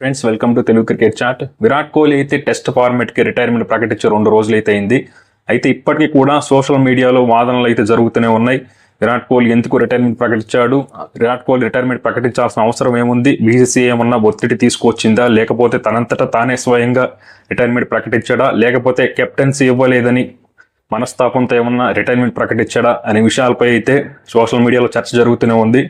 Friends welcome to Telugu cricket chat Virat Kohli అయితే test ఫార్మెట్కి retirement ప్రకటించి రెండు రోజులు అయితే అయింది. అయితే ఇప్పటికీ కూడా సోషల్ మీడియాలో వాదనలు అయితే జరుగుతూనే ఉన్నాయి. విరాట్ కోహ్లీ ఎందుకు రిటైర్మెంట్ ప్రకటించాడు? విరాట్ కోహ్లీ రిటైర్మెంట్ ప్రకటించాల్సిన అవసరం ఏముంది? బీసీసీ ఏమన్నా ఒత్తిడి తీసుకొచ్చిందా? లేకపోతే తనంతటా తానే స్వయంగా రిటైర్మెంట్ ప్రకటించాడా? లేకపోతే కెప్టెన్సీ ఇవ్వలేదని మనస్తాపంతో ఏమన్నా రిటైర్మెంట్ ప్రకటించాడా? అనే విషయాలపై అయితే సోషల్ మీడియాలో చర్చ జరుగుతూనే ఉంది.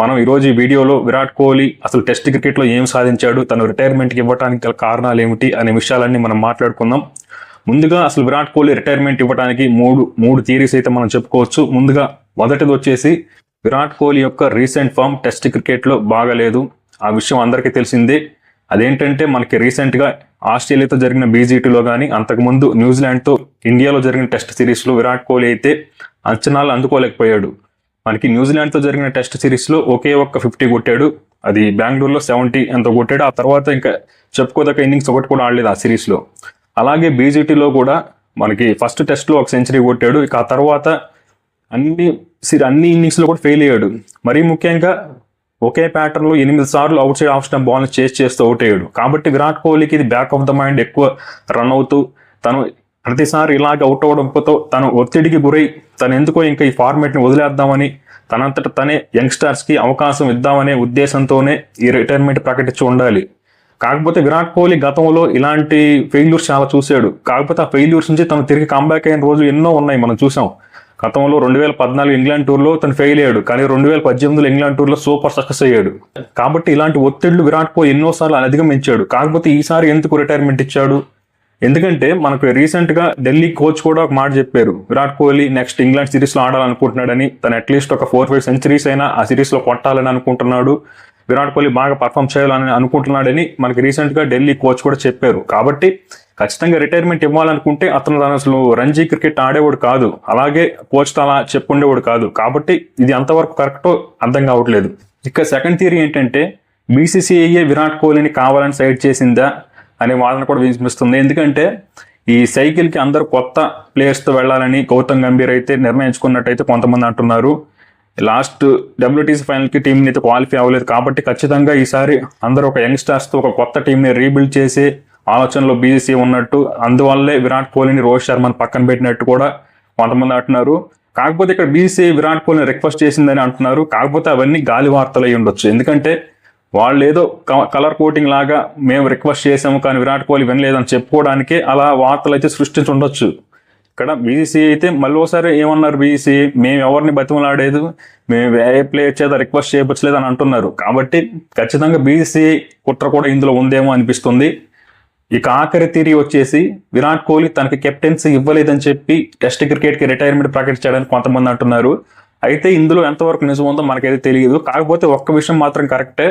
మనం ఈరోజు ఈ వీడియోలో విరాట్ కోహ్లీ అసలు టెస్ట్ క్రికెట్లో ఏం సాధించాడు తను రిటైర్మెంట్కి ఇవ్వడానికి గల కారణాలు ఏమిటి అనే విషయాలన్నీ మనం మాట్లాడుకుందాం. ముందుగా అసలు విరాట్ కోహ్లీ రిటైర్మెంట్ ఇవ్వడానికి మూడు మూడు థీరీస్ అయితే మనం చెప్పుకోవచ్చు. ముందుగా మొదటిది వచ్చేసి విరాట్ కోహ్లీ యొక్క రీసెంట్ ఫామ్ టెస్ట్ క్రికెట్లో బాగలేదు. ఆ విషయం అందరికీ తెలిసిందే. అదేంటంటే మనకి రీసెంట్గా ఆస్ట్రేలియాతో జరిగిన బీజీటీలో కానీ అంతకుముందు న్యూజిలాండ్తో ఇండియాలో జరిగిన టెస్ట్ సిరీస్లో విరాట్ కోహ్లీ అయితే అంచనాలు అందుకోలేకపోయాడు. మనకి న్యూజిలాండ్తో జరిగిన టెస్ట్ సిరీస్లో ఒకే ఒక్క ఫిఫ్టీ కొట్టాడు. అది బెంగళూరులో సెవెంటీ ఎంత కొట్టాడు. ఆ తర్వాత ఇంకా చెప్పుకోదగ్గ ఇన్నింగ్స్ ఒకటి కూడా ఆడలేదు ఆ సిరీస్లో. అలాగే బీజీటీలో కూడా మనకి ఫస్ట్ టెస్ట్లో ఒక సెంచరీ కొట్టాడు. ఇక ఆ తర్వాత అన్ని సిరి అన్ని ఇన్నింగ్స్లో కూడా ఫెయిల్ అయ్యాడు. మరీ ముఖ్యంగా ఒకే ప్యాటర్న్లో ఎనిమిది సార్లు అవుట్ సైడ్ ఆఫ్ స్టంప్ బాల్ని చేస్ చేస్తూ అవుట్ అయ్యాడు. కాబట్టి విరాట్ కోహ్లీకి ఇది బ్యాక్ ఆఫ్ ద మైండ్ ఎక్కువ రన్ అవుతూ తను ప్రతిసారి ఇలాగ అవుట్ అవడంతో తను ఒత్తిడికి గురై తను ఎందుకో ఇంకా ఈ ఫార్మేట్ని వదిలేద్దామని తనంతట తనే యంగ్స్టర్స్కి అవకాశం ఇద్దామనే ఉద్దేశంతోనే ఈ రిటైర్మెంట్ ప్రకటించి ఉండాలి. కాకపోతే విరాట్ కోహ్లీ గతంలో ఇలాంటి ఫెయిల్యూర్స్ చాలా చూశాడు. కాకపోతే ఆ ఫెయిల్యూర్స్ నుంచి తను తిరిగి కంబ్యాక్ అయిన రోజులు ఎన్నో ఉన్నాయి మనం చూసాం గతంలో రెండు వేల పద్నాలుగు ఇంగ్లాండ్ టూర్లో తను ఫెయిల్ అయ్యాడు. కానీ రెండు వేల పద్దెనిమిదిలో ఇంగ్లాండ్ టూర్లో సూపర్ సక్సెస్ అయ్యాడు. కాబట్టి ఇలాంటి ఒత్తిళ్ళు విరాట్ కోహ్లీ ఎన్నోసార్లు అధిగమించాడు. కాకపోతే ఈసారి ఎందుకు రిటైర్మెంట్ ఇచ్చాడు? ఎందుకంటే మనకు రీసెంట్గా ఢిల్లీ కోచ్ కూడా ఒక మాట చెప్పారు. విరాట్ కోహ్లీ నెక్స్ట్ ఇంగ్లాండ్ సిరీస్లో ఆడాలనుకుంటున్నాడని. తను అట్లీస్ట్ ఒక ఫోర్ ఫైవ్ సెంచరీస్ అయినా ఆ సిరీస్లో కొట్టాలని అనుకుంటున్నాడు. విరాట్ కోహ్లీ బాగా పర్ఫామ్ చేయాలని అనుకుంటున్నాడని మనకి రీసెంట్గా ఢిల్లీ కోచ్ కూడా చెప్పారు. కాబట్టి ఖచ్చితంగా రిటైర్మెంట్ ఇవ్వాలనుకుంటే అతను తను అసలు రంజీ క్రికెట్ ఆడేవాడు కాదు. అలాగే కోచ్ అలా చెప్పుండేవాడు కాదు. కాబట్టి ఇది ఎంతవరకు కరెక్టో అర్థం కావట్లేదు. ఇక సెకండ్ థియరీ ఏంటంటే బీసీసీఐఏ విరాట్ కోహ్లీని కావాలని సైడ్ చేసిందా? అనే వాదన కూడా వినిపిస్తుంది ఎందుకంటే ఈ సైకిల్కి అందరూ కొత్త ప్లేయర్స్తో వెళ్ళాలని గౌతమ్ గంభీర్ అయితే నిర్ణయించుకున్నట్టయితే కొంతమంది అంటున్నారు. లాస్ట్ డబ్ల్యూటీసీ ఫైనల్కి టీంని అయితే క్వాలిఫై అవ్వలేదు కాబట్టి ఖచ్చితంగా ఈసారి అందరూ ఒక యంగ్స్టర్స్తో ఒక కొత్త టీంని రీబిల్డ్ చేసే ఆలోచనలో బీజీసీ ఉన్నట్టు అందువల్లే విరాట్ కోహ్లీని రోహిత్ శర్మని పక్కన పెట్టినట్టు కూడా కొంతమంది అంటున్నారు. కాకపోతే ఇక్కడ బీసీ విరాట్ కోహ్లీని రిక్వెస్ట్ చేసిందని అంటున్నారు. కాకపోతే అవన్నీ గాలి వార్తలు అయి ఉండొచ్చు. ఎందుకంటే వాళ్ళు ఏదో కలర్ కోటింగ్ లాగా మేము రిక్వెస్ట్ చేసాము కానీ విరాట్ కోహ్లీ వినలేదని చెప్పుకోవడానికే అలా వార్తలు అయితే సృష్టించి ఉండొచ్చు. ఇక్కడ బీసీసీ అయితే మళ్ళీ ఒకసారి ఏమన్నారు బీసీ మేము ఎవరిని బతిమలాడేది? మేము ఏ ప్లేయర్ చేత రిక్వెస్ట్ చేయవచ్చలేదు అని అంటున్నారు. కాబట్టి ఖచ్చితంగా బీసీ కుట్ర కూడా ఇందులో ఉందేమో అనిపిస్తుంది. ఇక ఆఖరి తీరి వచ్చేసి విరాట్ కోహ్లీ తనకి కెప్టెన్సీ ఇవ్వలేదని చెప్పి టెస్ట్ క్రికెట్కి రిటైర్మెంట్ ప్రకటించాడని కొంతమంది అంటున్నారు. అయితే ఇందులో ఎంతవరకు నిజం ఉందో మనకైతే తెలియదు. కాకపోతే ఒక్క విషయం మాత్రం కరెక్టే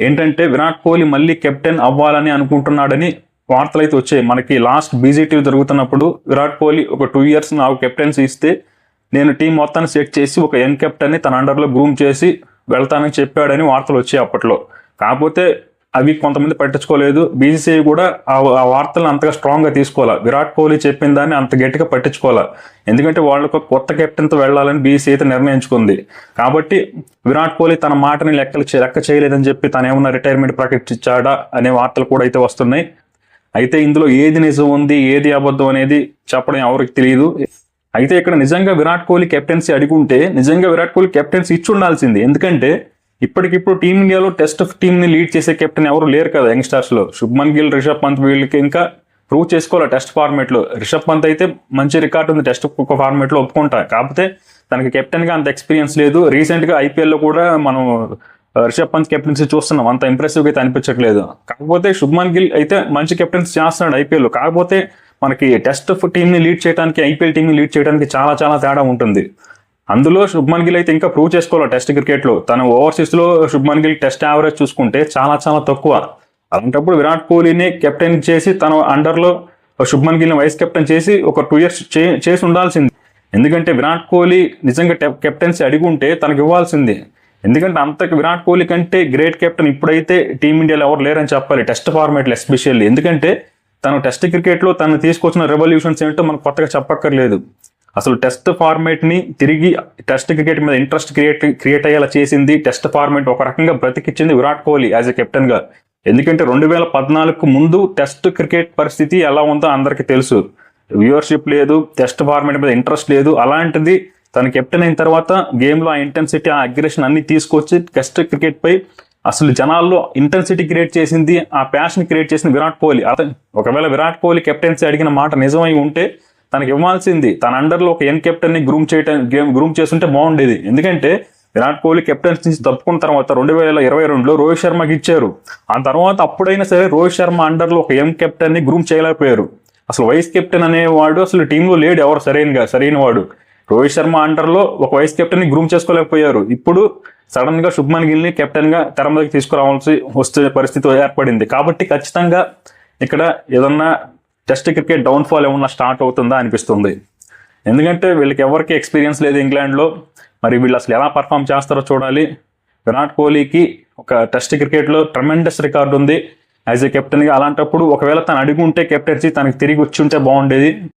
ఏంటంటే విరాట్ కోహ్లీ మళ్ళీ కెప్టెన్ అవ్వాలని అనుకుంటున్నాడని వార్తలు అయితే వచ్చాయి. మనకి లాస్ట్ బీజేటీ జరుగుతున్నప్పుడు విరాట్ కోహ్లీ ఒక టూ ఇయర్స్ నాకు కెప్టెన్సీ ఇస్తే నేను టీం మొత్తాన్ని సెట్ చేసి ఒక యంగ్ కెప్టెన్ని తన అండర్లో గ్రూమ్ చేసి వెళ్తానని చెప్పాడని వార్తలు వచ్చాయి అప్పట్లో. కాకపోతే అవి కొంతమంది పట్టించుకోలేదు. బీసీసీఐ కూడా ఆ వార్తలను అంతగా స్ట్రాంగ్గా తీసుకోవాలా. విరాట్ కోహ్లీ చెప్పిన దాన్ని అంత గట్టిగా పట్టించుకోవాలా. ఎందుకంటే వాళ్ళకు కొత్త కెప్టెన్తో వెళ్ళాలని బీసీ అయితే నిర్ణయించుకుంది. కాబట్టి విరాట్ కోహ్లీ తన మాటని లెక్కలు లెక్క చేయలేదని చెప్పి తను ఏమన్నా రిటైర్మెంట్ ప్రకటించాడా అనే వార్తలు కూడా అయితే వస్తున్నాయి. అయితే ఇందులో ఏది నిజం ఉంది ఏది అబద్ధం అనేది చెప్పడం ఎవరికి తెలియదు. అయితే ఇక్కడ నిజంగా విరాట్ కోహ్లీ కెప్టెన్సీ అడుగుంటే నిజంగా విరాట్ కోహ్లీ కెప్టెన్సీ ఇచ్చి ఉండాల్సింది. ఎందుకంటే ఇప్పటికిప్పుడు టీమిండియాలో టెస్ట్ టీమ్ని లీడ్ చేసే కెప్టెన్ ఎవరు లేరు కదా యంగ్స్టార్స్లో శుభ్మన్ గిల్ రిషబ్ పంత్ వీళ్ళకి ఇంకా ప్రూవ్ చేసుకోవాలి టెస్ట్ ఫార్మేట్లో. రిషబ్ పంత్ అయితే మంచి రికార్డు ఉంది టెస్ట్ ఫార్మేట్లో ఒప్పుకుంటా. కాకపోతే తనకి కెప్టెన్గా అంత ఎక్స్పీరియన్స్ లేదు. రీసెంట్గా ఐపీఎల్లో కూడా మనం రిషబ్ పంత్ కెప్టెన్సీ చూస్తున్నాం. అంత ఇంప్రెసివ్ అయితే అనిపించట్లేదు. కాకపోతే శుభ్మన్ గిల్ అయితే మంచి కెప్టెన్సీ చేస్తున్నాడు ఐపీఎల్ కాకపోతే మనకి టెస్ట్ టీమ్ని లీడ్ చేయడానికి ఐపీఎల్ టీమ్ని లీడ్ చేయడానికి చాలా చాలా తేడా ఉంటుంది. అందులో శుభ్మన్ గిల్ అయితే ఇంకా ప్రూవ్ చేసుకోవాలి టెస్ట్ క్రికెట్లో తన ఓవర్సీస్లో శుభ్మన్ గిల్ టెస్ట్ యావరేజ్ చూసుకుంటే చాలా చాలా తక్కువ. అలాంటప్పుడు విరాట్ కోహ్లీని కెప్టెన్ చేసి తన అండర్లో శుభ్మన్ గిల్ని వైస్ కెప్టెన్ చేసి ఒక టూ ఇయర్స్ చేసి ఉండాల్సింది. ఎందుకంటే విరాట్ కోహ్లీ నిజంగా కెప్టెన్సీ అడిగి ఉంటే తనకు ఇవ్వాల్సింది. ఎందుకంటే అంత విరాట్ కోహ్లీ కంటే గ్రేట్ కెప్టెన్ ఇప్పుడైతే టీమిండియాలో ఎవరు లేరని చెప్పాలి. టెస్ట్ ఫార్మాట్లో ఎస్పెషల్లీ ఎందుకంటే తను టెస్ట్ క్రికెట్లో తను తీసుకొచ్చిన రెవల్యూషన్స్ ఏంటో మనకు కొత్తగా చెప్పక్కర్లేదు. అసలు టెస్ట్ ఫార్మేట్ని తిరిగి టెస్ట్ క్రికెట్ మీద ఇంట్రెస్ట్ క్రియేట్ క్రియేట్ అయ్యేలా చేసింది. టెస్ట్ ఫార్మేట్ ఒక రకంగా బ్రతికిచ్చింది విరాట్ కోహ్లీ యాజ్ ఎ కెప్టెన్గా. ఎందుకంటే రెండు వేల పద్నాలుగుకు ముందు టెస్ట్ క్రికెట్ పరిస్థితి ఎలా ఉందో అందరికీ తెలుసు. వ్యూవర్షిప్ లేదు టెస్ట్ ఫార్మేట్ మీద ఇంట్రెస్ట్ లేదు. అలాంటిది తన కెప్టెన్ అయిన తర్వాత గేమ్లో ఆ ఇంటెన్సిటీ ఆ అగ్రెషన్ అన్ని తీసుకొచ్చి టెస్ట్ క్రికెట్ పై అసలు జనాల్లో ఇంటెన్సిటీ క్రియేట్ చేసింది ఆ ప్యాషన్ క్రియేట్ చేసింది విరాట్ కోహ్లీ. అతను ఒకవేళ విరాట్ కోహ్లీ కెప్టెన్సీ అడిగిన మాట నిజమై ఉంటే తనకి ఇవ్వాల్సింది. తన అండర్లో ఒక యంగ్ కెప్టెన్ని గ్రూమ్ చేయటం గేమ్ గ్రూమ్ చేస్తుంటే బాగుండేది. ఎందుకంటే విరాట్ కోహ్లీ కెప్టెన్స్ నుంచి తప్పుకున్న తర్వాత రెండు వేల ఇరవై రెండులో రోహిత్ శర్మకి ఇచ్చారు. ఆ తర్వాత అప్పుడైనా సరే రోహిత్ శర్మ అండర్లో ఒక యంగ్ కెప్టెన్ని గ్రూమ్ చేయలేకపోయారు. అసలు వైస్ కెప్టెన్ అనేవాడు అసలు టీంలో లేడు ఎవరు సరైనగా సరైన వాడు రోహిత్ శర్మ అండర్లో ఒక వైస్ కెప్టెన్ని గ్రూమ్ చేసుకోలేకపోయారు. ఇప్పుడు సడన్గా శుభ్మన్ గిల్ని కెప్టెన్గా తెర మీదకి తీసుకురావాల్సి వస్తే పరిస్థితి ఏర్పడింది. కాబట్టి ఖచ్చితంగా ఇక్కడ ఏదన్నా టెస్ట్ క్రికెట్ డౌన్ఫాల్ ఏమన్నా స్టార్ట్ అవుతుందా అనిపిస్తుంది. ఎందుకంటే వీళ్ళకి ఎవరికి ఎక్స్పీరియన్స్ లేదు ఇంగ్లాండ్లో. మరి వీళ్ళు అసలు ఎలా పర్ఫామ్ చేస్తారో చూడాలి. విరాట్ కోహ్లీకి ఒక టెస్ట్ క్రికెట్లో ట్రమెండస్ రికార్డు ఉంది. యాజ్ ఏ కెప్టెన్గా అలాంటప్పుడు ఒకవేళ తను అడుగుంటే కెప్టెన్సీ తనకి తిరిగి వచ్చి ఉంటే బాగుండేది.